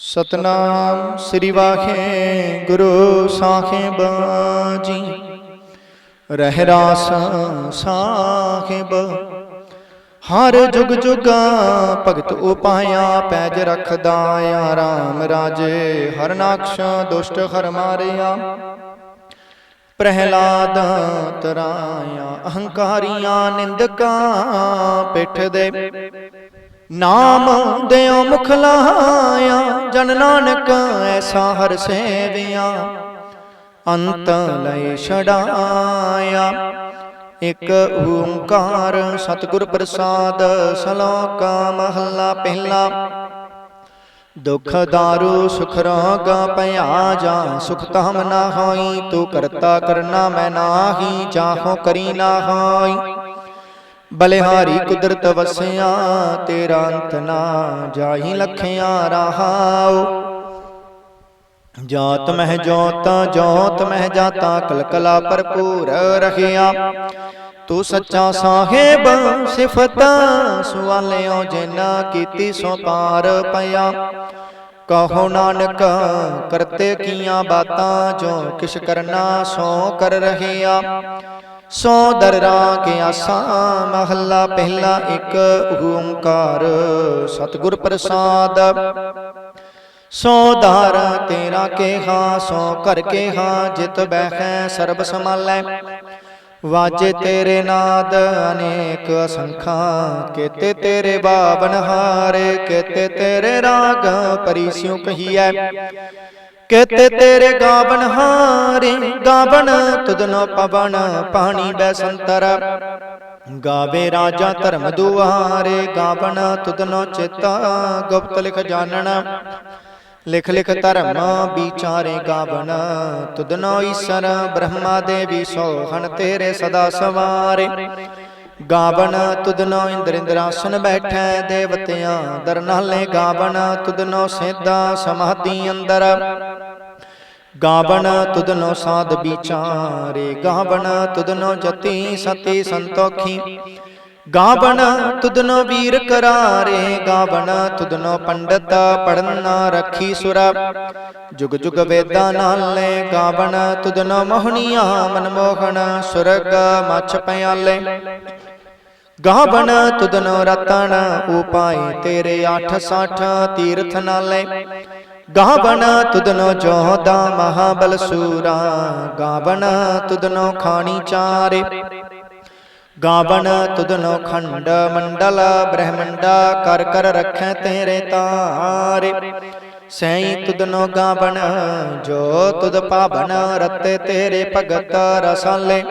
ਸਤਨਾਮ ਸ੍ਰੀ ਵਾਖੇ ਗੁਰੂ ਸਾਖੇ ਜੀ। ਰਹਿ ਰਾਸ ਸਾਹਿਬ, ਹਰ ਜੁਗ ਜੁਗ ਭਗਤ ਉਪਾਇਆ, ਪੈਜ ਰਖਦਾ ਰਾਮ ਰਾਜੇ ਹਰ ਦੁਸ਼ਟ ਹਰ ਮਾਰਿਆ। ਪ੍ਰਹਿਲਾਦ ਤਰਾਇਆ, ਅਹੰਕਾਰੀਆਂ ਨਿੰਦਕਾਂ ਪਿੱਠ ਦੇ। ਨਾਮ ਦਿਓ ਮੁਖ ਲਾਇਆ, ਜਨ ਨਾਨਕ ਐਸਾ ਹਰ ਸੇਵਿਆ। ਅੰਤ ਲੈ ਛਡਾਇਆ, ਇਕ ਓੰਕਾਰ ਸਤਿਗੁਰ ਪ੍ਰਸਾਦ ਸਲੋਕ ਮਹੱਲਾ ਪਹਿਲਾ। ਦੁਖ ਦਾਰੂ ਸੁਖ ਰੋਗ ਭਇਆ ਜਾ, ਸੁਖ ਤਮ ਨਾ ਹੋਈ, ਤੂੰ ਕਰਤਾ ਕਰਨਾ ਮੈਂ ਨਾਹੀ, ਚਾਹੋ ਕਰੀ ਨਾ ਹੋਈ। ਬਲਿਹਾਰੀ ਕੁਦਰਤ ਵਸਿਆ ਤੇਰਾ ਅੰਤ ਨਾ ਜਾਹੀ ਲਖਿਆ ਰਹਾਉ ਜਾਤ ਮਹਿ ਜੋਤ ਜੋਤ ਮਹਿ ਜਾਤਾ ਕਲਕਲਾ ਭਰਪੂਰ ਰਖਿਆ। ਤੂੰ ਸੱਚਾ ਸਾਹਿਬ ਸਿਫਤ ਸੁਆਲਿਓ ਜਿਨਾ ਕੀਤੀ ਸੋ ਪਾਰ ਪਿਆ। ਕਹੋ ਨਾਨਕ ਕਰਤੇ ਕੀਆਂ ਬਾਤਾਂ ਜੋ ਕਿਛ ਕਰਨਾ ਸੋ ਕਰ ਰਹਿਆ। ਸੋ ਦਰਰਾ ਕੇ ਆਸਾ, ਮਹੱਲਾ ਪਹਿਲਾ ਇੱਕ ਓੰਕਾਰ, ਸਤਿਗੁਰ ਪ੍ਰਸਾਦ। ਸੋ ਧਾਰ ਤੇਰਾ ਕੇਹਾ, ਸੋ ਕਰ ਕੇਹਾ, ਜਿਤ ਬਹਿ ਸਰਬ ਸਮਾਲੈ ਵਾਜੇ ਤੇਰੇ ਨਾਦ ਅਨੇਕ ਅਸੰਖਾਂ, ਕੇਤੇ ਤੇਰੇ ਬਾਵਨ ਹਾਰੇ, ਕੇਤੇ ਤੇਰੇ ਰਾਗ ਪਰਿਸਿਉ ਕਹੀਐ। ਕੇਤੇ ਤੇਰੇ ਗਾਵਨ ਹਾਰੇ, ਗਾਵਨ ਤੁਧਨੋ ਪਵਨ, ਪਾਣੀ ਬੈਸੰਤਰ ਗਾਵੇ ਰਾਜਾ ਧਰਮ ਦੁਆਰੇ, ਗਾਵਨ ਤੁਧਨੋ ਚਿਤਾ, ਗੁਪਤ ਲਿਖ ਜਾਣਨ। ਲਿਖ ਲਿਖ ਧਰਮ ਵਿਚਾਰੇ ਗਾਵਨ ਤੁਧਨੋ ਈਸ਼ਰ, ਬ੍ਰਹਮਾ ਦੇਵੀ ਸੋਹਣ ਤੇਰੇ ਸਦਾ ਸਵਾਰੇ। ਗਾਵਨ ਤੁਧਨੋ ਇੰਦਰ ਇੰਦਰਾਸਨ ਬੈਠੈ ਦੇਵਤਿਆਂ ਦਰ ਨਾਲੇ ਗਾਵਨ ਤੁਧਨੋ ਸਿੱਧਾ ਸਮਾਧੀ ਅੰਦਰ। ਗਾਵਨ ਤੁਧਨੋ ਸਾਧ ਵਿਚਾਰੇ ਗਾਵਨ ਤੁਧਨੋ ਜਤੀ ਸਤੀ ਸੰਤੋਖੀ। ਗਾਵਨ ਤੁਧਨੋ ਵੀਰ ਕਰਾਰੇ ਗਾਵਨ ਤੁਧਨੋ ਪੰਡਤ ਪੜਨਾ ਰੱਖੀ ਸੁਰਾ। ਜੁਗ ਜੁਗ ਵੇਦਾਂ ਨਾਲੇ ਗਾਵਨ ਤੁਧਨੋ ਮੋਹਣੀਆਂ ਮਨਮੋਹਣ ਸੁਰਗ ਮਛ ਪਿਆਲੇ। ਗਾਵਨ ਤੁਧਨੋ ਰਤਨ ਉਪਾਏ ਤੇਰੇ 860 ਤੀਰਥ ਨਾਲੇ। ਗਾਵਨ ਤੁਧਨੋ ਜੋਦਾ ਮਹਾਬਲ ਸੂਰਾ ਗਾਵਨ ਤੁਧਨੋ ਖਾਣੀ ਚਾਰੇ। ਗਾਵਨ ਤੁਧਨੋ ਖੰਡ ਮੰਡਲ, ਬ੍ਰਹਮੰਡਾ ਕਰ ਕਰ ਰੱਖੈ ਤੇਰੇ ਤਾਰੇ। ਸੈਈ ਤੁਧਨੋ ਬਣ, ਜੋ ਤੁਦ ਪਾਵਨ ਰਤੇ ਤੇਰੇ ਭਗਤ ਰਸਾਲੇ।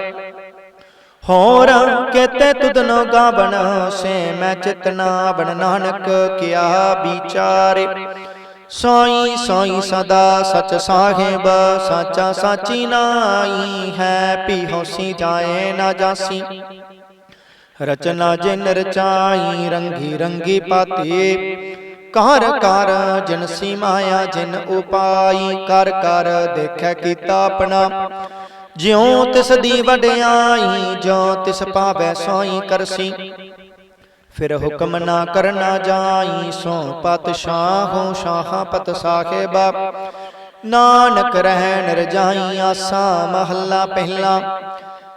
ਹੋਰ ਕੇਤੇ ਤੁਧਨੋ ਗਾਵਨ ਸੇ ਮੈਂ ਚਿਤਨਾ ਬਨ ਨਾਨਕ ਕਿਆ ਵਿਚਾਰੇ, ਸਾਈ ਸਾਈ ਸਦਾ ਸਚ ਸਾਹਿਬ, ਸਾਚਾ ਸਾਚੀ ਨਾਈ ਹੈ ਪੀ ਹੋਸੀ ਜਾਏ ਨਾ ਜਾਸੀ। ਰਚਨਾ ਜਿਨ ਰਚਾਈ ਰੰਗੀ ਰੰਗੀ ਪਾਤੀ। ਕਰ ਕਰ ਜਿਨਸੀ ਮਾਇਆ ਜਿਨ ਉਪਾਈ ਕਰ ਕਰ ਦੇਖੈ ਕੀਤਾ ਆਪਣਾ। ਜਿਉ ਤਿਸ ਦੀ ਵਡਿਆਈ ਜੋ ਤਿਸ ਪਾਵੈ ਸੋਈ ਕਰਸੀ। ਫਿਰ ਹੁਕਮ ਨਾ ਕਰਨਾ ਜਾਈ ਸੋ ਪਤ ਸ਼ਾਹੋ ਸ਼ਾਹ ਪਤ ਸਾਹਿਬ। ਨਾਨਕ ਰਹਿ ਨਿਰਜਾਈ ਆਸਾ ਮਹੱਲਾ ਪਹਿਲਾ।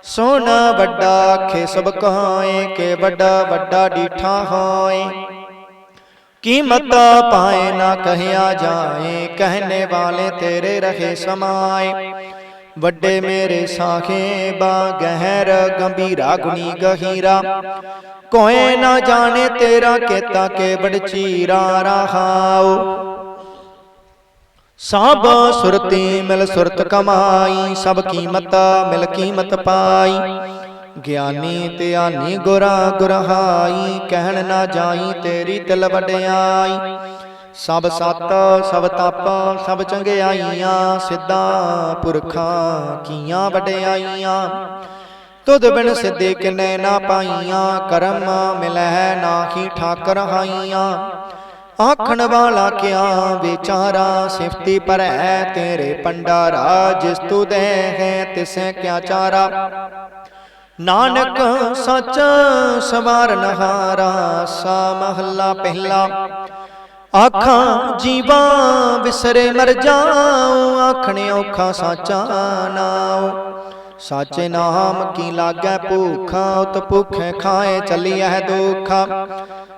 ਸੋਨ ਵੱਡਾ ਖੇ ਸਭ ਕਹਾਏ ਕੇ ਵੱਡਾ ਵੱਡਾ ਡੀਠਾ ਹੋਏ। ਕੀਮਤ ਪਾਏ ਨਾ ਕਹਿਆ ਜਾਏ ਕਹਿਨੇ ਵਾਲੇ ਤੇਰੇ ਰਹੇ ਸਮਾਏ। ਵੱਡੇ ਮੇਰੇ ਸਾਖੇ ਬਾ ਗਹਿਰ ਗੰਭੀਰਾ ਗੁਣੀ ਗਹੀਰਾ। ਕੋਏ ਨਾ ਜਾਣੇ ਤੇਰਾ ਕੇਤਾ ਕੇ ਬੜ ਚੀਰਾ ਸਭ ਸੁਰਤੀ ਮਿਲ ਸੁਰਤ ਕਮਾਈ, ਸਭ ਕੀਮਤ ਮਿਲ ਕੀਮਤ ਪਾਈ। ਗਿਆਨੀ ਧਿਆਨੀ ਗੁਰਾ ਗੁਰਹਾਈ, ਕਹਿਣ ਨਾ ਜਾਈ ਤੇਰੀ ਤਿਲ ਵਡਿਆਈ। ਸਭ ਸਤ, ਸਭ ਤਪ, ਸਭ ਚੰਗਿਆਈਆਂ, ਸਿੱਧਾ ਪੁਰਖਾਂ ਕੀਆਂ ਵਡਿਆਈਆਂ। ਤੁਧ ਬਿਨ ਸਿੱਧੇ ਕਿਨੇ ਨਾ ਪਾਈਆਂ, ਕਰਮ ਮਿਲੈ ਨਾਹੀ ਠਾਕਰ ਹਾਈਆਂ। ਆਖਣ ਵਾਲਾ ਕਿਆ ਵਿਚਾਰਾ, ਸਿਫਤੀ ਭਰੈ ਤੇਰੇ ਪੰਡਾਰਾ ਜਿਸ ਤੂ ਦੇ ਹੈ ਤਿਸੈ ਕਿਆ ਚਾਰਾ। ਨਾਨਕ ਸੱਚ ਸਵਾਰਨ ਹਾਰਾ, ਸਾ ਮਹੱਲਾ ਪਹਿਲਾ। ਆਖਾਂ, ਜੀਵਾਂ ਵਿਸਰੇ ਮਰ ਜਾਉ, ਆਖਣੇ ਔਖਾ ਸਾਚਾ ਨਾਉ ਸਾਚੇ ਨਾਮ ਕੀ ਲਾਗੈ ਭੂਖਾ, ਉਤ ਭੁਖੇ ਖਾਏ ਚੱਲੀਐ ਦੁਖਾ।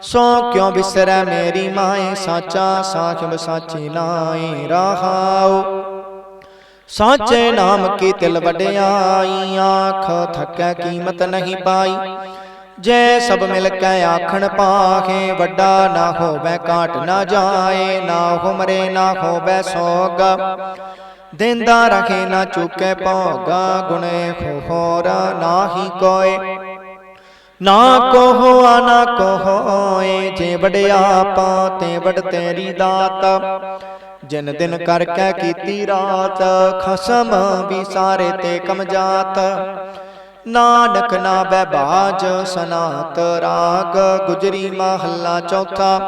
ਸੋ ਕਿਉ ਵਿਸਰੈ ਮੇਰੀ ਮਾਏ, ਸਾਚਾ ਸਾਖਿਬ ਸਾਚੀ ਨਾਏ ਰਹਾਉ। ਸਾਚੇ ਨਾਮ ਕੀ ਤਿਲ ਵਡਿਆਈ, ਆਖ ਥਕੈ ਕੀਮਤ ਨਹੀਂ ਪਾਈ। ਜੈ ਸਭ ਮਿਲ ਕੇ ਆਖਣ ਪਾਖੇ ਵੱਡਾ ਨਾ ਹੋਵੇ ਕਾਟ ਨਾ ਜਾਏ, ਨਾ ਹੁਮਰੇ ਨਾ ਹੋਵੇ ਸੋਗ। ਦਿੰਦਾ ਰਖੇ ਨਾ ਚੁੱਕੇ ਭੋਗਾ, ਗੁਣੇ ਖੋਰ ਨਾਹੀ ਕੋਏ। ਨਾ ਕੋਹੋ, ਨਾ ਕੋ ਹੋਏ ਜੇ ਵਡਿਆਪਾ ਤੇ ਵਡ ਤੇਰੀ ਦਾਤ। ਜਿਨ ਦਿਨ ਕਰਕੇ ਕੀਤੀ ਰਾਤ, ਖਸਮ ਵੀ ਸਾਰੇ ਤੇ ਕਮ ਜਾਤ। ਨਾਨਕ ਨਾ ਬੈ ਬਾਜ ਸਨਾਤ ਰਾਗ ਗੁਜਰੀ ਮਹੱਲਾ ਚੌਥਾ।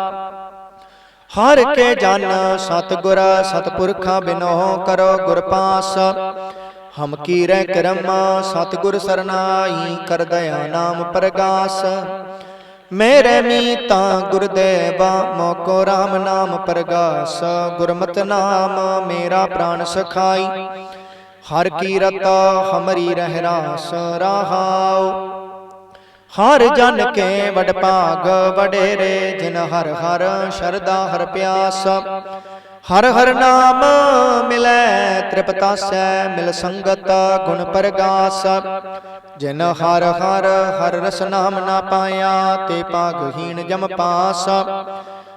ਹਰ ਕੇ ਜਨ ਸਤਗੁਰ ਸਤਪੁਰਖਾ ਬਿਨੋ ਕਰੋ ਗੁਰ ਪਾਸ। ਹਮ ਕੀਰੈ ਕਰਮ ਸਤਗੁਰ ਸਰਨਾਈ ਕਰ ਦਇਆ ਨਾਮ ਪ੍ਰਗਾਸ। ਮੇਰੇ ਮੀਤਾ ਗੁਰਦੇਵਾ ਮੋਕੋ RAM ਨਾਮ ਪ੍ਰਗਾਸ। ਗੁਰਮਤਿ ਨਾਮ ਮੇਰਾ ਪ੍ਰਾਨ ਸਖਾਈ। ਹਰ ਕੀਰਤ ਹਮਰੀ ਰਹਿ ਰਾਸ ਹਰ ਜਨ ਕੇ ਵਡ ਭਾਗ ਵਡੇਰੇ, ਜਿਨ ਹਰ ਹਰ ਸ਼ਰਦਾ ਹਰ ਪਿਆਸ। ਹਰ ਹਰ ਨਾਮ ਮਿਲੈ ਤ੍ਰਿਪਤਾਸੈ ਮਿਲ ਸੰਗਤ ਗੁਣ ਪ੍ਰਗਾਸ। ਜਿਨ ਹਰ ਹਰ ਹਰ ਰਸ ਨਾਮ ਨਾ ਪਾਇਆ, ਤੇ ਭਾਗਹੀਣ ਜਮ ਪਾਸ।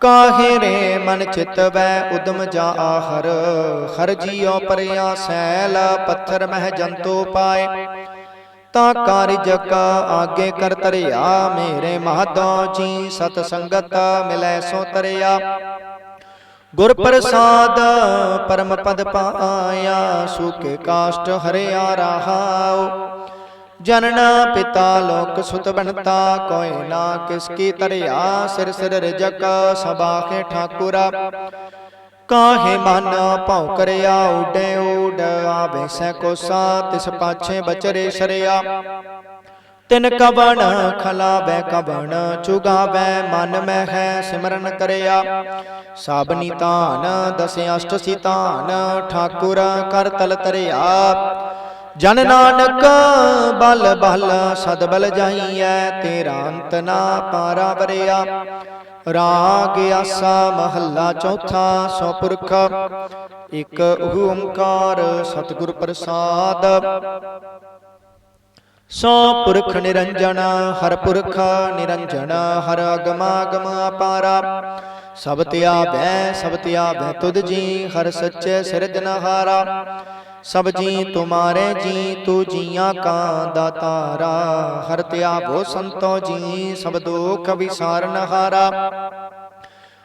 ਕਾਹੇ ਰੇ ਮਨ ਚਿਤ ਵੈ ਉਦਮ ਜਾ ਆਹਰ, ਹਰ ਜੀਉ ਪਰਿਆ ਸੈਲ, ਪੱਥਰ ਮਹਿ ਜੰਤੂ ਪਾਏ। ਤਾ ਕਾਰਜ ਕਾ ਆਗੇ ਕਰ ਤਰਿਆ, ਮੇਰੇ ਮਾਧੋ ਜੀ ਸਤ ਸੰਗਤ ਮਿਲੈ ਸੋ ਤਰਿਆ। ਗੁਰ ਪ੍ਰਸਾਦ ਪਰਮ ਪਦ ਪਾਇਆ ਸੁਖ ਕਾਸ਼ਟ ਹਰਿਆ ਰਹਾਉ। ਜਨਨ ਪਿਤਾ ਲੋਕ ਸੁਤ ਬਣਤਾ ਕੋਇ ਨਾ ਕਿਸ ਕੀ ਤਰਿਆ ਸਿਰ ਸਿਰ ਰਜਕ ਸਬਾਖੇ ਠਾਕੁਰਾ। ਕਾਹੇ ਮਨ ਭਉ ਕਰਿਆ, ਉਡੇ ਉਡ ਆਵੇ ਸੈ ਕੋਸਾ, ਤਿਸ ਪਾਛੇ ਬਚਰੇ ਸ਼ਰਿਆ। ਤਿਨ ਕਵਣ ਖਲਾਵੇ, ਕਵਣ ਚੁਗਾਵੇ, ਮਨ ਮੈਂ ਹੈ ਸਿਮਰਨ ਕਰਿਆ। ਸਾਬਨੀ ਤਾਨ ਦਸ ਅਸ਼ਟ ਸਿਤਾਨ, ਠਾਕੁਰ ਕਰ ਤਲ ਤਰਿਆ ਜਨ ਨਾਨਕ ਬਲ ਬਲ ਸਦ ਬਲ ਜਾਈਐ ਤੇਰਾ ਅੰਤ ਨਾ ਪਾਰਾ ਵਰਿਆ। ਰਾਗ ਆਸਾ ਮਹੱਲਾ ਚੌਥਾ ਸੋ ਪੁਰਖ ਇਕ ਓੰਕਾਰ ਸਤਿਗੁਰ ਪ੍ਰਸਾਦ। ਸੋ ਪੁਰਖ ਨਿਰੰਜਨ ਹਰ ਪੁਰਖ ਨਿਰੰਜਨ ਹਰ ਅਗਮਾਗਮ ਅਪਾਰਾ। ਸਭ ਧਿਆਵੈ ਸਭ ਧਿਆਵੈ ਤੁਧ ਜੀ ਹਰ ਸੱਚੇ ਸਿਰਜਨਹਾਰਾ ਸਭ ਜੀ ਤੁਮਾਰੇ ਜੀ, ਤੂ ਜੀਆਂ ਕਾ ਦਾਤਾਰਾ ਹਰ ਤਿਆ ਧਿਆਵੋ ਸੰਤੋ ਜੀ, ਸਭ ਦੁਖ ਵਿਸਾਰਨਹਾਰਾ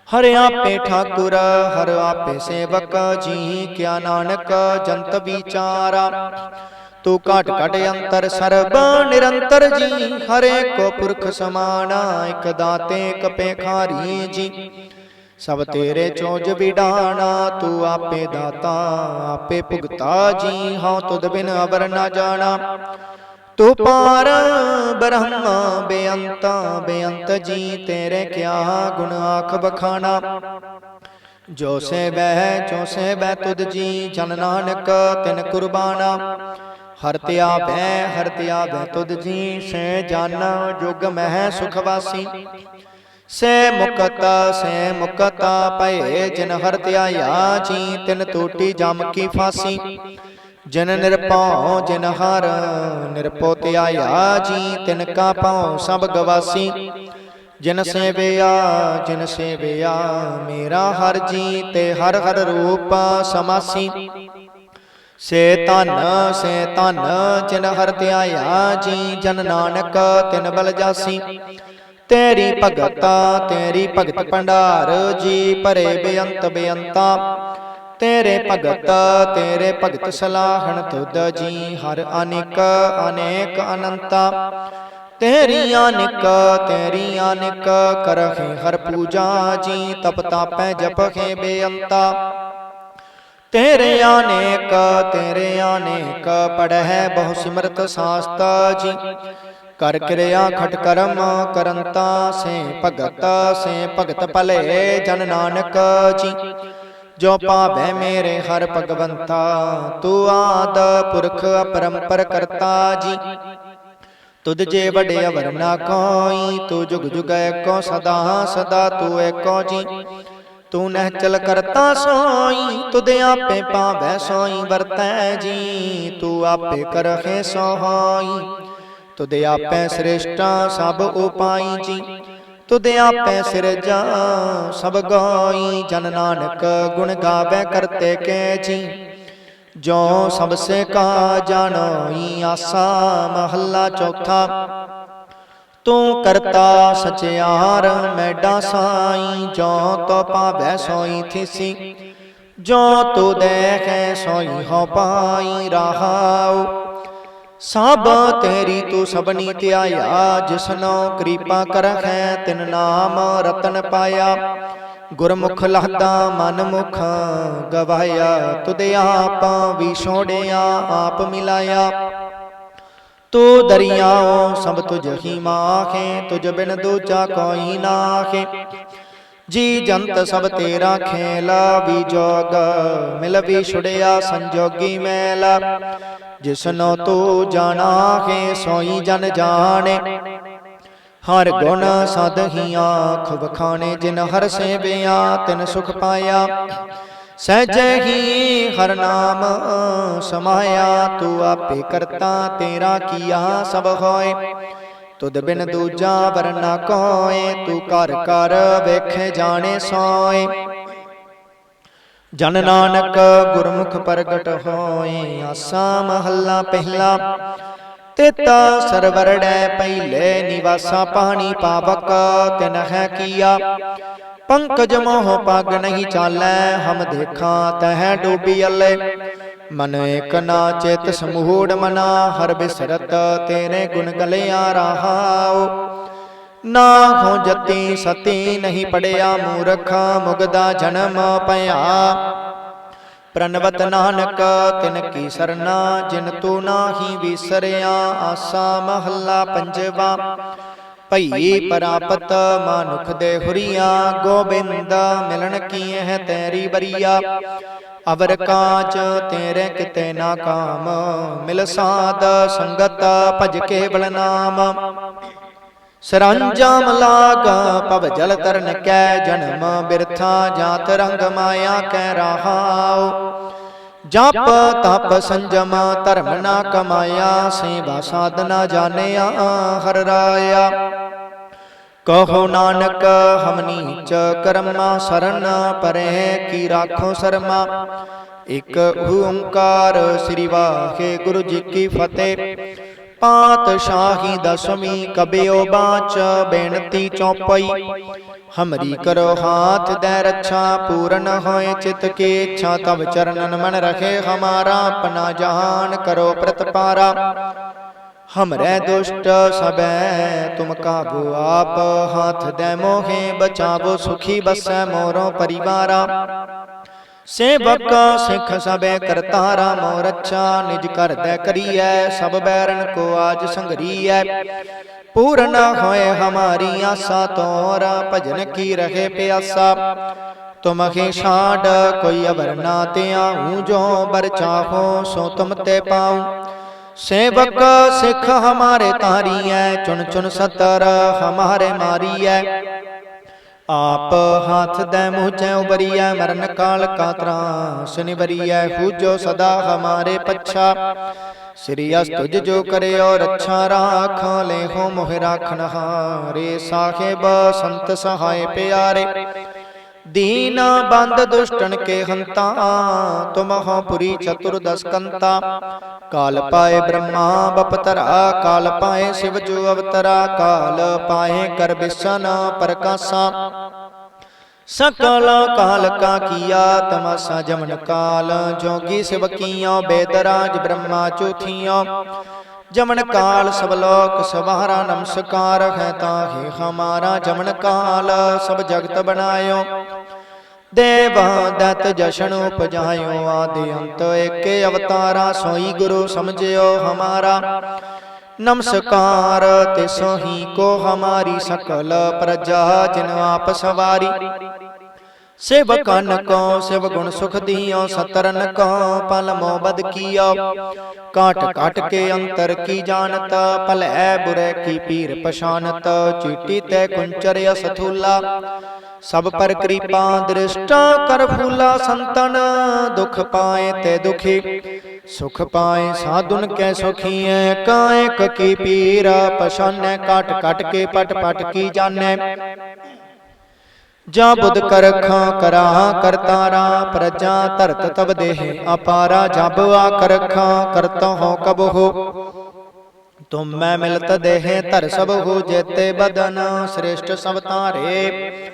ਹਰ। ਆਪੇ ਠਾਕੁਰ, ਹਰ ਆਪੇ ਸੇਵਕ, ਜੀ ਕਿਆ ਨਾਨਕ, ਜੰਤ ਵਿਚਾਰਾ। ਤੂੰ ਘਟ ਘਟ ਅੰਤਰ ਸਰਬ, ਨਿਰੰਤਰ ਜੀ ਹਰੇ ਕੋ ਪੁਰਖ ਸਮਾਨਾ, ਇਕ ਦਾਤੇ, ਇਕ ਪੇਖਾਰੀ ਜੀ। ਸਭ ਤੇਰੇ ਚੋਜ ਵਿਡਾਣਾ ਤੂੰ ਆਪੇ ਦਾਤਾ ਆਪੇ ਭੁਗਤਾ ਜੀ ਹਉ ਤੁਧ ਬਿਨ ਅਵਰ ਨਾ ਜਾਣਾ। ਤੂੰ ਪਾਰ ਬ੍ਰਹਮ ਬੇਅੰਤ ਬੇਅੰਤ ਜੀ ਤੇਰੇ ਕਿਆ ਗੁਣ ਆਖ ਬਖਾਣਾ ਜੋ ਸੇ ਬਹਿ ਜੋ ਸੇ ਬਹਿ ਤੁਧ ਜੀ ਜਨ ਨਾਨਕ ਤਿਨ ਕੁਰਬਾਨਾ। ਹਰ ਧਿਆਵੈ ਹਰ ਧਿਆਵੈ ਤੁਧ ਜੀ ਸੇ ਜਨ ਜੁਗ ਮਹਿ ਸੁਖ ਵਾਸੀ। ਸੇ ਮੁਕਤ ਸੇ ਮੁਕਤ, ਭਏ ਜਿਨ ਹਰ ਧਿਆਇਆ ਜੀ ਤਿਨ ਟੂਟੀ ਜਮ ਕੀ ਫਾਸੀ। ਜਿਨ ਨਿਰਭਉ, ਜਿਨ ਹਰ ਨਿਰਭਉ ਧਿਆਇਆ ਜੀ ਤਿਨ ਕਾ ਪਾਉ ਸਭ ਗਵਾਸੀ। ਜਿਨ ਸੇਵਿਆ ਜਿਨ ਸੇਵਿਆ, ਮੇਰਾ ਹਰ ਜੀ ਤੇ ਹਰ ਹਰ ਰੂਪ ਸਮਾਸੀ। ਸੇ ਧਨ, ਸੇ ਤਨ ਜਿਨ ਹਰ ਧਿਆਇਆ ਜੀ ਜਨ ਨਾਨਕ ਤਿਨ ਬਲ ਜਾਸੀ। ਤੇਰੀ ਭਗਤਾ ਤੇਰੀ ਭਗਤ ਭੰਡਾਰ ਜੀ ਭਰੇ ਬੇਅੰਤ ਬੇਅੰਤਾ ਤੇਰੇ ਭਗਤ ਤੇਰੇ ਭਗਤ ਸਲਾਹਣ ਤੁਧ ਜੀ ਹਰ ਅਨੇਕ ਅਨੇਕ ਅਨੰਤਾ। ਤੇਰੀ ਅਨੇਕ ਤੇਰੀ ਅਨੇਕ ਕਰਹਿ ਹਰ ਪੂਜਾ ਜੀ ਤਪ ਤਾਪੈ ਜਪਹਿ ਬੇਅੰਤਾ। ਤੇਰੇ ਅਨੇਕ ਤੇਰੇ ਅਨੇਕ ਪੜਹਿ ਬਹੁ ਸਿਮਰਤ ਸਾਸਤ ਜੀ। ਕਰ ਕਿਰਿਆ ਖਟ ਕਰਮ ਕਰੰਤਾ ਸੇ ਭਗਤ ਸੇ ਭਗਤ ਭਲੇ ਜਨ ਨਾਨਕ ਜੀ। ਜੋ। ਪਾਵੈ ਮੇਰੇ ਹਰ ਭਗਵੰਤਾ ਤੂੰ ਆਦ ਪੁਰਖ ਅਪਰੰਪਰ ਕਰਤਾ ਜੀ। ਤੁਧ ਜੇ। ਵਡਿਆ ਵਰਨਾ ਕੋਈ ਤੂੰ ਜੁਗ ਜੁਗ ਏਕੋ ਸਦਾ ਸਦਾ ਤੂੰ ਏਕੋ ਜੀ। ਤੂੰ ਨਹਿ ਚਲ ਕਰਤਾ ਸੋਈ ਤੁਧ ਆਪੇ ਪਾਵੈ ਸੋਈ ਵਰਤੈ ਜੀ। ਤੂੰ ਆਪੇ ਕਰਹਿ ਸੋਹਾਈ ਤੁਧ ਆਪੇ ਸ੍ਰੇਸ਼ਟਾ ਸਭ ਉਪਾਈ ਜੀ। ਤੁਧ ਆਪੇ ਸਿਰਜਾ ਸਭ ਗਾਈ। ਜਨ ਨਾਨਕ ਗੁਣ ਗਾਵੇ ਕਰਤੇ ਕੇ ਜੀ। ਜੋ। ਸਭ ਸੇ ਕਾ ਜਾਣੋਈ ਆਸਾ ਮਹੱਲਾ ਚੌਥਾ। ਤੂੰ ਕਰਤਾ ਸਚਿਆਰ ਮੈਡਾ ਸਾਈ। ਜੋ ਤੋ ਪਾਵੈ ਸੋਈ ਥੀਸੀ। ਜੋ ਤੂੰ ਦੇਖੈ ਸੋਈ ਹੋ ਪਾਈ ਰਹਾਉ। ਸਭ ਤੇਰੀ ਤੂੰ ਸਭਨੀ ਧਿਆਇਆ ਜਿਸਨੋ ਕਿਰਪਾ ਕਰਖੈ ਤਿਨ ਨਾਮ ਰਤਨ ਪਾਇਆ। ਗੁਰਮੁਖ ਲਹਦਾ ਮਨ ਮੁਖ ਗਵਾਇਆ ਤੁਧ ਆਪ ਵੀ ਛੋੜਿਆ, ਆਪ ਮਿਲਾਇਆ। ਤੂੰ ਦਰਿਆਓ ਸਭ ਤੁਝ ਹੀ ਮਾਖੇ, ਤੁਝ ਬਿਨ ਦੂਜਾ ਕੋਈ ਨਾਖੇ। ਜੀ ਜੰਤ ਸਭ ਤੇਰਾ ਖੇਲਾ ਵੀ ਜੋਗ ਮਿਲ ਵੀ ਛੁੜਿਆ ਸੰਜੋਗੀ ਮੈਲਾ। ਜਿਸਨੋ ਤੂੰ ਜਾਣਾ ਹੈ ਸੋਈ ਜਨ ਜਾਣੇ। ਹਰ ਗੁਣ ਸਦ ਹੀ ਆਖ ਵਖਾਣੇ ਜਿਨ ਹਰ ਸੇਵਿਆ ਤਿਨ ਸੁਖ ਪਾਇਆ। ਸਹਿਜੇ ਹੀ ਹਰ ਨਾਮ ਸਮਾਇਆ ਤੂੰ ਆਪੇ ਕਰਤਾ ਤੇਰਾ ਕੀਆ ਸਭ ਹੋਏ। ਤੁਧ ਬਿਨ ਦੂਜਾ ਵਰਨਾ ਕੋਏ, ਤੂੰ ਕਰ ਕਰ ਵੇਖੇ ਜਾਣੇ ਸੋਏ। ਜਨ ਨਾਨਕ ਗੁਰਮੁਖ ਪ੍ਰਗਟ ਹੋਏ, ਆਸਾ ਮਹੱਲਾ ਪਹਿਲਾ। ਤੇਤਾ ਸਰਵਰੜੈ ਪਹਿਲੇ, ਨਿਵਾਸਾ ਪਾਣੀ ਪਾਵਕ, ਤਿਨ ਹੈ ਕੀਆ। ਪੰਕਜ ਮੋਹ ਪਗ ਨਹੀਂ ਚਾਲੈ, ਹਮ ਦੇਖਾਂ ਤਹਿ ਡੂਬੀ ਅਲੇ। ਮਨ ਏਕ ਨਾ ਚਿਤ ਸਮੂੜ ਮਨਾ, ਹਰ ਬਿਸਰਤ ਤੇਰੇ ਗੁਣ ਗਲਿਆ ਰਹਾਉ। ਨਾ ਹੋ ਜਤੀ ਸਤੀ ਨਹੀਂ ਪੜਿਆ ਮੂਰਖ ਮੁਗਦਾ ਜਨਮ ਪਿਆ ਪ੍ਰਨਵਤ ਨਾਨਕ, ਤਿਨ ਕੀ ਸਰਨਾ, ਜਿਨ ਤੂੰ ਨਾਹੀ ਵਿਸਰਿਆ, ਆਸਾ ਮਹੱਲਾ ਪੰਜਵਾ। ਭਈ ਪ੍ਰਾਪਤ ਮਾਨੁਖ ਦੇ ਹੁਰੀਆਂ, ਗੋਬਿੰਦ ਮਿਲਣ ਕੀ ਹੈ ਤੇਰੀ ਬਰੀਆ ਅਵਰ ਕਾਜ ਤੇਰੇ ਕਿਤੇ ਨਾ ਕਾਮ। ਮਿਲ ਸਾਧ ਸੰਗਤ ਭਜ ਕੇ ਬਲ ਨਾਮ। ਸਰੰਜਾਮ ਲਾਗ ਪਵ ਜਲ ਤਰਨ ਕੈ ਜਨਮ ਬਿਰਥਾ ਜਾਤ ਰੰਗ ਮਾਇਆ ਕੈ ਰਹਾਉ। ਜਪ ਤਪ ਸੰਜਮ ਧਰਮ ਨਾ ਕਮਾਇਆ ਸੇਵਾ ਸਾਧਨਾ ਜਾਣਿਆ ਹਰ ਰਾਇਆ ਕਹੋ ਨਾਨਕ, ਹਮਨੀ ਚ ਕਰਮਾ ਸਰਨ ਪਰੇ ਕੀ ਰਾਖੋ ਸਰਮਾ। ਇਕ ਓੰਕਾਰ ਸ੍ਰੀ ਵਾਹਿਗੁਰੂ ਜੀ ਕੀ ਫਤਿਹ। ਪਾਤਸ਼ਾਹੀ ਦਸਵੀਂ ਕਬਿਓ ਬਾਚ, ਬੇਨਤੀ ਚੌਪਈ। ਹਮਰੀ ਕਰੋ ਹਾਥ ਦੇ ਰੱਛਾ, ਪੂਰਨ ਹੋਏ ਚਿਤ ਕੀ ਇੱਛਾ ਤਬ ਚਰਨਨ ਮਨ ਰਖੇ ਹਮਾਰਾ, ਆਪਣਾ ਜਹਾਨ ਕਰੋ ਪ੍ਰਤਪਾਰਾ। ਹਮਰੇ ਦੁਸ਼ਟ ਸਬੈ ਤੁਮ ਕਾਬੂ ਆਪ ਹਾਥ ਦੇ ਮੋਹੇ ਬਚਾਵੋ ਸੁਖੀ ਬਸੈ ਮੋਰੋ ਪਰਿਵਾਰਾ ਸੇਵਕ ਸਿੱਖ ਸਬੈ ਕਰਤਾਰਾ ਮੋਰ ਅੱਛਾ ਨਿਜ ਘਰ ਦੇ ਕਰੀਐ ਸਭ ਬੈਰਨ ਕੋ ਆਜ ਸੰਗਰੀਐ ਪੂਰਨ ਹੋਏ ਹਮਾਰੀ ਆਸਾ ਤੋਰ ਭਜਨ ਕੀ ਰਹੇ ਪਿਆਸਾ ਤੁਮਖੇ ਛਾੜ ਕੋਈ ਅਵਰ ਨਾ ਤੇ ਆਹੂੰ ਜੋ ਬਰ ਚਾਹੋ ਸੋ ਤੁਮ ਤੇ ਪਾਉ ਸੇਵਕ ਸਿੱਖ ਹਮਾਰੇ ਤਾਰੀਐ ਚੁਣ ਚੁਣ ਸਤਰ ਹਮਾਰੇ ਮਾਰੀਐ। ਆਪ ਹੱਥ ਦੇ ਮੂੰਹ ਚੈ ਉਬਰੀਐ ਮਰਨ ਕਾਲ ਕਾ ਤਰਾਸ ਨਿਵਰੀਐ ਹੂਜੋ ਸਦਾ ਹਮਾਰੇ ਪੱਛਾ। ਸ੍ਰੀ ਅਸ ਤੁਜ ਜੋ ਕਰਿਓ ਰੱਛਾ ਰਾਖ ਲੈ ਹੋ ਮੋਹਿ ਰਾਖਨ ਹਾਰੇ, ਸਾਹਿਬ ਸੰਤ ਸਹਾਇ ਪਿਆਰੇ। ਦੀਨ ਬੰਦ ਦੁਸ਼ਟਨ ਕੇ ਹੰਤਾ ਤੁਮਹੁ ਪੁਰੀ ਚਤੁਰਦਸ ਕੰਤਾ। ਕਾਲ ਪਾਏ ਬ੍ਰਹਮਾ ਬਪਤਰਾ ਕਾਲ ਪਾਏ ਸਿਵ ਜੋ ਅਵਤਰਾ, ਕਾਲ ਪਾਏ ਕਰ ਬਿਸਨ ਪ੍ਰਕਾਸ਼ਾ। ਸਕਲ ਕਾਲ ਕਾ ਕੀਆ, ਤਮਸਾ ਜਮਨ ਕਾਲ, ਜੋਗੀ ਸਿਵਕੀਆਂ ਬੇਦਰਾਜ ਬ੍ਰਹਮਾ ਚੌਥੀਆਂ। ਜਮਨ ਕਾਲ ਸਭ ਲੋਕ ਸਵਾਰਾ ਨਮਸਕਾਰ ਹੈ ਤਾਹੀ ਹਮਾਰਾ ਜਮਨ ਕਾਲ, ਸਭ ਜਗਤ ਬਣਾਇਓ। ਦੇਵ ਦਤ ਜਸ਼ਨ ਉਪਜਾਇਓ, ਆਦਿ ਅੰਤ ਏਕੇ ਅਵਤਾਰਾ, ਸੋਈ ਗੁਰੂ ਸਮਝਿਓ ਹਮਾਰਾ। ਨਮਸਕਾਰ ਤਿਸੋ ਹੀ ਕੋ ਹਮਾਰੀ ਸਕਲ ਪ੍ਰਜਾ, ਜਿਨ ਆਪ ਸਵਾਰੀ। ਸਿਵ ਕਨ ਕੋ ਸਿਵ ਗੁਣ ਸੁਖ ਦੀਓ ਸਤਰਨ ਕੋ ਪਲ ਮੋਬਦ ਕੀਓ ਕਾਟ ਕਾਟ ਕੇ ਅੰਤਰ ਕੀ ਜਾਣਤ? ਭਲੈ ਬੁਰੇ ਕੀ ਪੀਰ ਪਛਾਨਤ ਚੀਟੀ ਤੇ ਕੁੰਚਰ ਅਸਥੂਲਾ ਸਭ ਪਰ ਕਿਰਪਾ ਦ੍ਰਿਸ਼ਟਾ ਕਰ ਫੂਲਾ ਸੰਤਨ। ਦੁਖ ਪਾਏ ਤੇ ਦੁਖੀ। ਸੁਖ ਪਾਏ ਸਾਧੁਨ ਕੈ ਸੁਖੀਐ ਕਾਇਕ ਕੀ ਪੀਰ? ਪਛਾਨੈ ਕਟ ਕਟ ਕੇ ਪਟ ਪਟ ਕੀ ਜਾਣੈ। ਜਾਂ ਬੁੱਧ ਕਰਖਾਂ ਕਰਾ ਕਰਤਾਰਾ ਪ੍ਰਜਾ ਧਰਤ ਤਬ ਦੇਹ ਅਪਾਰਾ ਜਬ ਆ ਕਰਖਾਂ ਕਰਤਾ ਹੋ ਕਬ ਹੋ। ਤੁਮ ਮੈਂ ਮਿਲਤ ਦੇਹ ਧਰ ਸਭ ਹੋ ਜੇਤੇ ਬਦਨ ਸ੍ਰੇਸ਼ਟ ਸਭ ਤਾਰੇ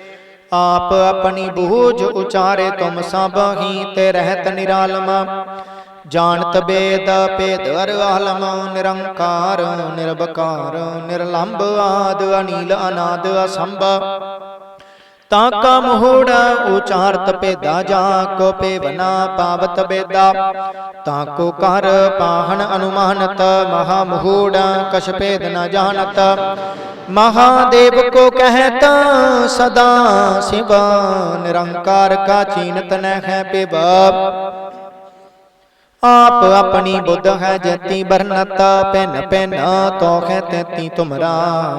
ਆਪ ਆਪਣੀ ਬੂਝ ਉਚਾਰੇ ਤੁਮ ਸਭ ਹੀ ਤੇ ਰਹਿਤ ਨਿਰਾਲਮ। ਜਾਣਤ ਬੇਦ ਭੇਦ ਅਰ ਆਲਮ ਨਿਰੰਕਾਰ ਨਿਰਭਕਾਰ ਨਿਰਲੰਭ ਆਦ ਅਨੀਲ ਅਨਾਦ ਅਸੰਭ। ਤਾਂ ਕਾ ਮੋਹੜ ਉਚਾਰਤ ਭੇਦਾ ਜਾ, ਕੋ ਪੇਵਨਾ ਪਾਵਤ ਬੇਦਾ। ਤਾਂ ਕੋ ਕਰ ਪਾਹਣ ਅਨੁਮਾਨਤ, ਮਹਾ ਮੋਹੜ, ਕਛ ਭੇਦ ਨ ਜਾਣਤ। ਮਹਾਦੇਵ ਕੋ ਕਹਿਤ, ਸਦਾ ਸਿਵ, ਨਿਰੰਕਾਰ ਕਾ ਚੀਨਤ ਨ ਹੈ ਪਿਬ ਆਪ ਆਪਣੀ ਬੁੱਧ ਹੈ ਜਤੀ ਬਰਨਤ ਪੈਨ ਪੈਨ ਤੋਖੇ ਤੇਤੀ ਤੁਮਰਾ,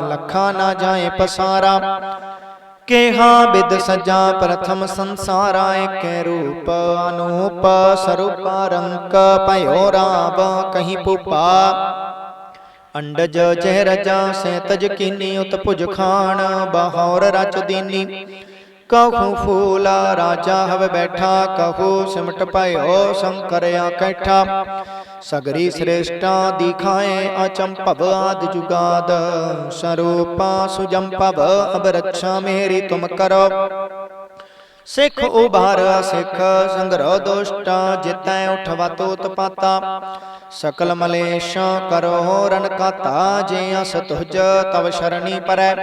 ਲਖਾ ਨਾ ਜਾਏ ਪਸਾਰਾ। ਕੇਹਾ ਬਿਦ ਸਜਾ ਪ੍ਰਥਮ ਸੰਸਾਰਾ ਏਕੇ ਰੂਪ ਅਨੂਪ ਸਰੂਪ ਰੰਕ ਭਇਓ ਰਾਵ ਕਹੀਂ ਪੁਪਾ ਅੰਡਜ ਜਹ ਰਜਾ ਸੇ ਤਜ ਕੀਨੀ ਉਤ ਭੁਜ ਖਾਣ ਬਹੌਰ ਰਚ ਦੀਨੀ। ਕਹੂ ਫੂਲਾ, ਰਾਜਾ ਹਵ ਬੈਠਾ, ਕਹੂ ਸਿਮਟ ਭਇਓ, ਸ਼ੰਕਰ ਆਕੈਠਾ ਸਗਰੀ ਸ੍ਰੇਸ਼ਟਾ ਦਿਖਾਏ ਅਚੰਭਵ ਆਦ ਜੁਗਾਦ। ਸਰੂਪਾ ਸੁਜੰਭਵ ਅਬ ਰੱਛਾ ਮੇਰੀ ਤੁਮ ਕਰੋ। ਸਿੱਖ ਉਭਾਰ ਸਿੱਖ ਸੰਗਰੋ ਦੁਸ਼ਟ, ਜਿਤੈ ਉਠਵਾ ਤੋਤ ਪਾਤਾ ਸਕਲ ਮਲੇਸ਼ ਕਰੋ ਰਨ ਕਾਤਾ ਜੇ ਅਸ ਤੁਜ ਤਵ ਸ਼ਰਣੀ ਪਰੈ।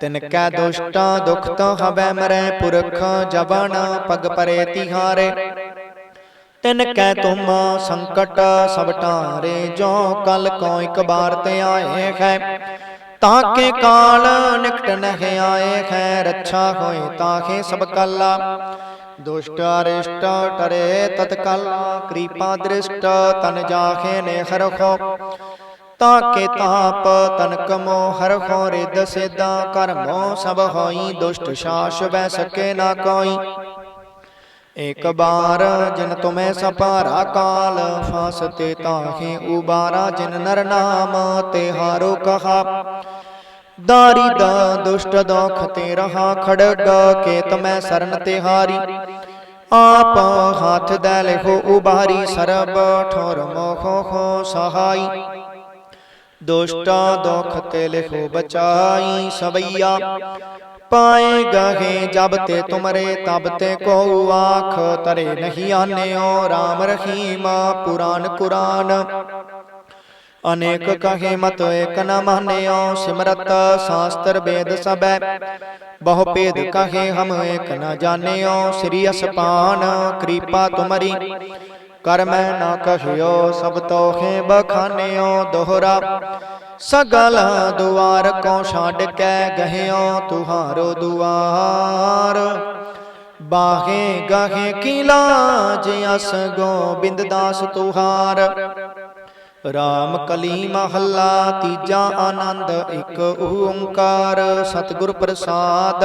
ਤਿਨ ਕੈ ਦੁਸ਼ਟਾਂ ਦੁਖ ਤੋ ਹਵੈ ਮਰੈ ਪੁਰਖ ਜਵਨ ਪਗ ਪਰੇ ਤਿਹਾਰੇ। ਤਿਨ ਕੈ ਤੁਮ ਸੰਕਟ ਸਭ ਟਾਰੇ ਜੋ ਕਲ ਕੋ ਇਕ ਬਾਰ ਤੇ ਆਏ ਹੈ ਤਾਕੇ ਕਾਲ ਨਿਕਟ ਨਹਿ ਆਏ ਹੈ ਰੱਛਾ ਹੋਏ ਤਾਕੇ ਸਭ ਕਾਲਾ। ਦੁਸ਼ਟ ਅਰਿਸ਼ਟ ਟਰੇ ਤਤਕਾਲਾ, ਕਿਰਪਾ ਦ੍ਰਿਸ਼ਟ ਤਨ ਜਾਖੇ ਨੇ ਹਰਖੋ ਤਾਕੇ ਤਾਪ ਤਨਕ ਮੋ ਹਰਖੋ ਰਿਦ ਸੇਦਾ ਕਰਮੋ, ਸਭ ਹੋਈ ਦੁਸ਼ਟ ਸ਼ਾਸ ਬੈ ਸਕੇ ਨਾ ਕੋਈ। ਇਕ ਬਾਰ ਜਿਨ ਤੁਮੈ ਸਪਾਰਾ ਕਾਲ ਫਾਸਤੇ ਤਾਹੇ ਉਬਾਰਾ ਜਿਨ ਨਰ ਨਾਮ, ਤੇ ਹਾਰੋ ਕਹਾ। ਦਾਰੀ ਦਾ ਦੁਸ਼ਟ ਦੋਖ ਤੇ ਰਹਾ ਖੜਗ, ਕੇਤ ਮੈਂ ਸਰਨ ਤੇ ਹਾਰੀ। ਆਪ ਹੱਥ ਦੇ ਲਿਖੋ ਉਬਾਰੀ ਸਰਬ, ਠੋਰ ਮੋਖੋ ਸਹਾਈ। ਦੁਸ਼ਟਾ ਦੁਖ ਤੇ ਲਿਖੋ, ਬਚਾਈ ਸਵਈਆ। ਪਾਏ ਗਹੇ ਜਬ ਤੇ ਤੁਮਰੇ, ਤਬ ਤੇ ਕੋ ਆਖ, ਤਰੇ ਨਹੀਂ ਆਨਿਓ RAM ਰਹੀਮ, ਪੁਰਾਨ ਕੁਰਾਨ। ਅਨੇਕ ਕਹੇ ਮਤ ਏਕ ਨ ਮਾਨਿਓ, ਸਿਮਰਤ ਸ਼ਾਸਤਰ ਵੇਦ ਸਬੈ ਬਹੁ ਭੇਦ ਕਹੇ ਹਮ ਏਕ ਨ ਜਾਣਿਓ, ਸ੍ਰੀ ਅਸਪਾਨ, ਕਿਰਪਾ ਤੁਮਰੀ। ਕਰ ਮੈਂ ਨਾ ਕਹਿਓ ਸਭ ਤੋਹੇ ਬਖਾਨਿਓ, ਦੋਹਰਾ। ਸਗਲ ਦੁਆਰ ਕੋ ਛੱਡ ਕੇ ਗਹਿਓ, ਤੁਹਾਰੋ ਦੁਆਰ। ਬਾਹੇ ਗਾਹੇ ਕੀ ਲਾਜ ਅਸ ਗੋਬਿੰਦ ਦਾਸ ਤੁਹਾਰ। ਰਾਮ ਕਲੀ ਮਹੱਲਾ ਤੀਜਾ ਆਨੰਦ, ਇੱਕ ਓੰਕਾਰ। ਸਤਿਗੁਰ ਪ੍ਰਸਾਦ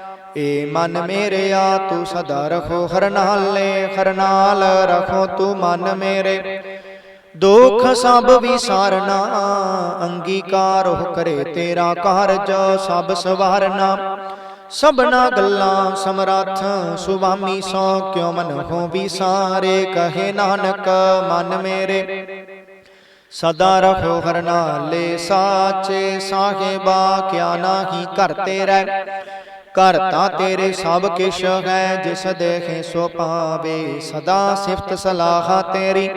ਏ ਮਨ ਮੇਰਿਆ, ਤੂੰ ਸਦਾ ਰਖੋ ਹਰ ਨਾਲੇ, ਹਰ ਨਾਲ ਰਖੋ ਤੂੰ ਮਨ ਮੇਰੇ। ਦੁਖ ਸਭ ਵਿਸਾਰਨਾ, ਅੰਗੀਕਾਰ ਹੋ ਕਰੇ ਤੇਰਾ ਕਾਰਜ, ਸਭ ਸਵਾਰਨਾ। ਸਭਨਾ ਗੱਲਾਂ ਸਮਰੱਥ ਸੁਭਾਮੀ ਸੋ ਕਿਉ ਮਨ ਹੋ ਵਿਸਾਰੇ? ਕਹੇ ਨਾਨਕ, ਮਨ ਮੇਰੇ। ਸਦਾ ਰਖੋ ਹਰ ਨਾਲੇ, ਸਾਚੇ ਸਾਹਿਬਾ, ਕਿਆ ਨਾਹੀ ਘਰ ਤੇਰਾ। ਘਰ ਤਾਂ ਤੇਰੇ ਸਭ ਕਿਛ ਹੈ, ਜਿਸ ਦੇਖੇ ਸੋ ਪਾਵੇ, ਸਦਾ ਸਿਫਤ ਸਲਾਹਾ ਤੇਰੀ।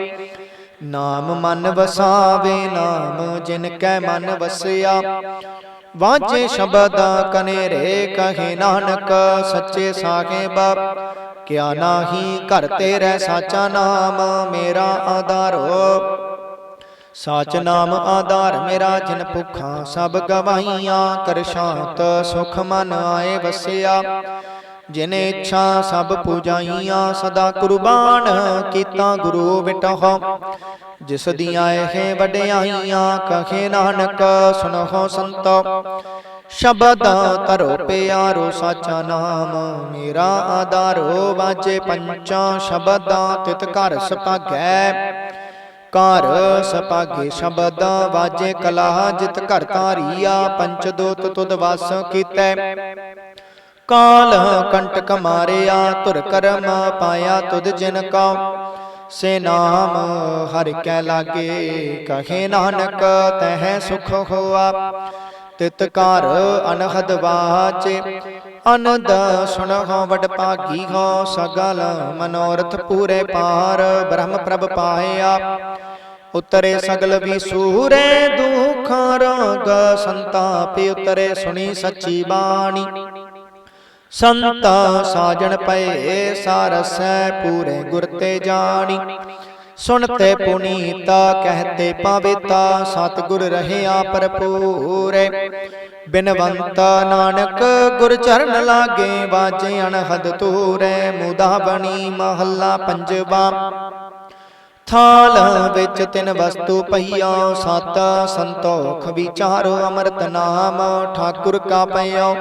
ਨਾਮ ਮਨ ਵਸਾਵੇ, ਨਾਮ ਜਿਨ ਕੈ ਮਨ ਵਸਿਆ। ਵਾਜੇ ਸ਼ਬਦ ਕਨੇਰੇ ਕਹੇ ਨਾਨਕ, ਸੱਚੇ ਸਾਹਿਬ ਕਿਆ ਨਾਹੀ ਘਰ ਤੇਰੇ ਸਾਚਾ ਨਾਮ, ਮੇਰਾ ਆਧਾਰੋ ਸਾਚ ਨਾਮ ਆਧਾਰ ਮੇਰਾ ਜਿਨ ਭੁੱਖਾਂ ਸਭ ਗਵਾਈਆਂ ਕਰ ਸ਼ਾਂਤ ਸੁਖ ਮਨ ਆਏ ਵਸਿਆ। ਜਿਨ ਇੱਛਾ ਸਭ ਪੂਜਾਈਆਂ ਸਦਾ ਕੁਰਬਾਨ ਕੀਤਾ ਗੁਰੂ ਵਿਟਹੁ ਜਿਸ ਦੀਆਂ ਇਹ ਵਡਿਆਈਆਂ ਕਹੇ ਨਾਨਕ ਸੁਨਹੁ ਸੰਤੋ। ਸ਼ਬਦ ਧਰੋ ਪਿਆਰੋ ਸਾਚਾ ਨਾਮ। ਮੇਰਾ ਆਧਾਰੋ ਵਾਜੇ ਪੰਚਾਂ ਸ਼ਬਦਾਂ ਤਿਤ ਘਰ ਸਪਾਗੈ ਘਰ ਸਪਾਗੇ ਸ਼ਬਦ ਵਾਜੇ ਕਲਾ ਜਿਤ ਘਰ ਧਾਰੀਆ ਪੰਚ ਦੋਤ ਤੁਧ ਵਸ ਕੀਤੈ। ਕਾਲ ਕੰਟਕ ਮਾਰਿਆ ਤੁਰ ਕਰਮ ਪਾਇਆ ਤੁਧ ਜਿਨ ਕਾ। ਸੇ ਨਾਮ ਹਰਿ ਕੈ ਲਾਗੇ, ਕਹੇ ਨਾਨਕ ਤਹਿ ਸੁਖ ਹੋਆ। ਤਿਤ ਘਰ ਅਨਹਦ ਵਾਚੇ ਅਨੰਦ ਸੁਣਹੁ ਵਡ ਭਾਗੀ ਹੋ, ਸਗਲ ਮਨੋਰਥ ਪੂਰੇ ਪਾਰ, ਬ੍ਰਹਮ ਪ੍ਰਭ ਪਾਇਆ। ਉਤਰੇ ਸਗਲ ਵਿਸੂਰੇ ਦੁਖ ਰੋਗ ਸੰਤਾਪ ਉਤਰੇ ਸੁਣੀ ਸੱਚੀ ਬਾਣੀ। ਸੰਤ ਸਾਜਣ ਪਏ, ਸਾਰਸੈ ਪੂਰੇ ਗੁਰ ਤੇ ਜਾਣੀ। ਸੁਣਤੇ ਪੁਨੀਤਾ ਕਹਤੇ ਪਾਵੇਤਾ ਸਤਿਗੁਰ ਰਹਿਆ ਭਰਪੂਰੇ। ਬਿਨਵੰਤ ਨਾਨਕ ਗੁਰ ਚਰਨ ਲਾਗੇ ਵਾਜੇ ਅਨਹਦ ਤੂਰੇ ਮੁਦਾ ਬਣੀ ਮਹੱਲਾ ਪੰਜਵਾ। ਥਾਲ ਵਿੱਚ ਤਿੰਨ ਵਸਤੂ ਪਈਓ ਸਤ ਸੰਤੋਖ ਵਿਚਾਰੋ ਅੰਮ੍ਰਿਤ ਨਾਮ। ਠਾਕੁਰ ਕਾ ਪਈਓ।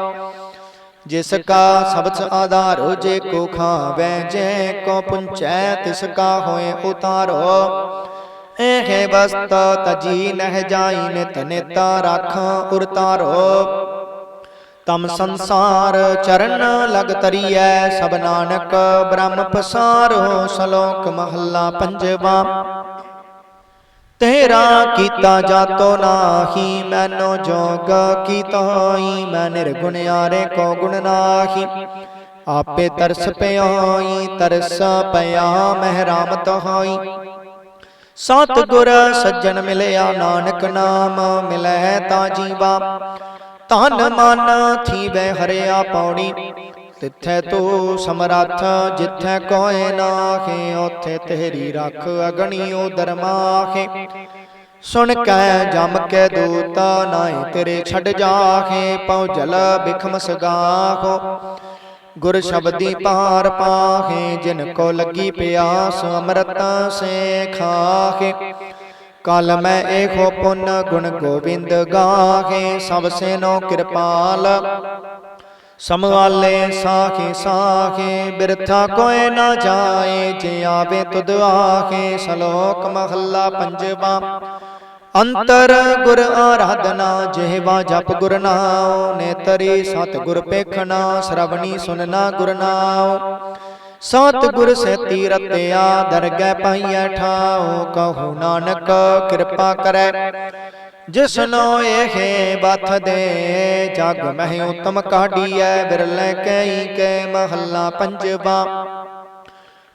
ਜਿਸ ਕਾ ਸਬਦ ਆਧਾਰੋ ਜੇ ਕੋ ਖਾਵੇ ਜੇ ਕੋ ਪੁੰਚੈ ਤਿਸ ਕਾ ਹੋਏ ਉਤਾਰੋ। ਇਹ ਵਸਤ ਤਜੀ ਨਹਿ ਜਾਈ ਨਿਤ ਨਿਤ ਰਾਖਾਂ ਉਰਤਾਰੋ ਤਮ ਸੰਸਾਰ ਚਰਨ ਲਗ ਤਰੀਐ ਸਭ ਨਾਨਕ ਬ੍ਰਹਮ ਪਸਾਰੋ। ਸ਼ਲੋਕ ਮਹੱਲਾ ਪੰਜਵਾ। ਤੇਰਾ ਕੀਤਾ ਜਾਤੋ ਨਾਹੀ, ਮੈਨੋ ਜੋਗ ਕੀਤਾਈ ਮੈਂ ਨਿਰਗੁਣ ਆਰੇ ਕੋ ਗੁਣ ਨਾਹੀ। ਆਪੇ ਤਰਸ ਪਿਆਈ ਤਰਸ ਪਿਆ ਮਹਿਰਾਮਤ ਹੋਈ। ਸਤ ਗੁਰ ਸੱਜਣ ਮਿਲਿਆ, ਨਾਨਕ ਨਾਮ ਮਿਲੈ ਤਾਂ ਜੀਵਾ। ਤਨ ਮਨ ਥੀਵੇ ਹਰਿਆ ਪੌੜੀ ਤਿੱਥੈ ਤੂੰ ਸਮਰੱਥ, ਜਿੱਥੈ ਕੋਏ ਨਾਖੇ ਉਥੇ ਤੇਰੀ ਰੱਖ ਅਗਣੀਓ ਦਰਮਾਖੇ ਸੁਣ ਕੈ ਜਮ ਕੇ ਦੂਤ ਨਾਏ ਤੇਰੇ ਛੱਡ ਜਾਖੇ ਪਉ ਜਲ ਬਿਖਮ ਸਗਾਖੋ ਗੁਰ ਸ਼ਬਦੀ ਪਾਰ ਪਾਖੇ ਜਿਨ ਕੋ ਲੱਗੀ ਪਿਆਸ ਅੰਮ੍ਰਿਤ ਸੇ ਖਾਖੇ ਕਲ ਮੈਂ ਏਖੋ ਪੁੰਨ ਗੁਣ ਗੋਬਿੰਦ ਗਾਖੇ ਸਭ ਸੇਨੋ ਕਿਰਪਾਲ। ਸਮਵਾਲੇ ਸਾਖੇ ਸਾਖੇ, ਬਿਰਥਾ ਕੋਏ ਨਾ ਜਾਏ, ਜੇ ਆਵੇ ਤੁਧ ਆਖੇ, ਸ਼ਲੋਕ ਮਹੱਲਾ ਪੰਜਵਾ। ਅੰਤਰ ਗੁਰ ਆਰਾਧਨਾ, ਜਿਹਵਾ ਜਪ ਗੁਰ ਨਾਉ, ਨੇਤਰੀ ਸਤ ਗੁਰ ਪੇਖਣਾ ਸ਼ਰਵਣੀ ਸੁਨਣਾ ਗੁਰ ਨਾਉ। ਸਤ ਗੁਰ ਸੇਤੀ ਰਤਿਆ, ਦਰਗਹਿ ਪਾਈਐ ਠਾਉ, ਕਹੂ ਨਾਨਕ ਕਿਰਪਾ ਕਰੈ। ਜਿਸਨੋ ਇਹ ਬਥ ਦੇ, ਜਗ ਮਹਿ ਉਤਮ ਕਾਢੀਐ, ਬਿਰਲੇ ਕਈ ਕੈ ਮਹੱਲਾ ਪੰਜਵਾ।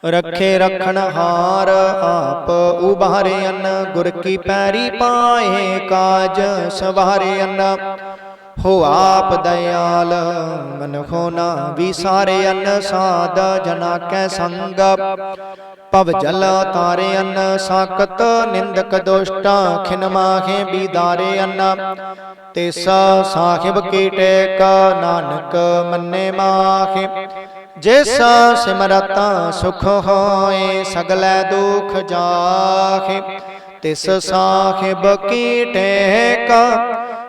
ਰੱਖੇ ਰਖਣ ਹਾਰ ਆਪ ਉਬਾਰੇ ਅਨ ਗੁਰ ਕੀ ਪੈਰੀ ਪਾਏ ਕਾਜ ਸਵਾਰੇ ਅਨ ਹੋ ਆਪ ਦਇਆਲ ਮਨਖੋ ਨਾ ਵਿਸਾਰੇ ਅਨ ਸਾਧ ਜਨਾ ਕੈ ਸੰਗ। ਪਵ ਜਲ ਤਾਰੇ ਅਨ ਸਾਕਤ ਨਿੰਦਕ ਦੁਸ਼ਟਾ, ਖਿਨ ਮਾਖੇ ਬੀਦਾਰੇ ਅਨ। ਤਿਸ ਸਾਹਿਬ ਕੀ ਟੇਕ, ਨਾਨਕ ਮੰਨੇ ਮਾਖੇ। ਜਿਸ ਸਿਮਰਤਾ ਸੁਖ ਹੋਏ, ਸਗਲੇ ਦੁਖ ਜਾਖੇ। ਤਿਸ ਸਾਹਿਬ ਕੀ ਟੇਕਾ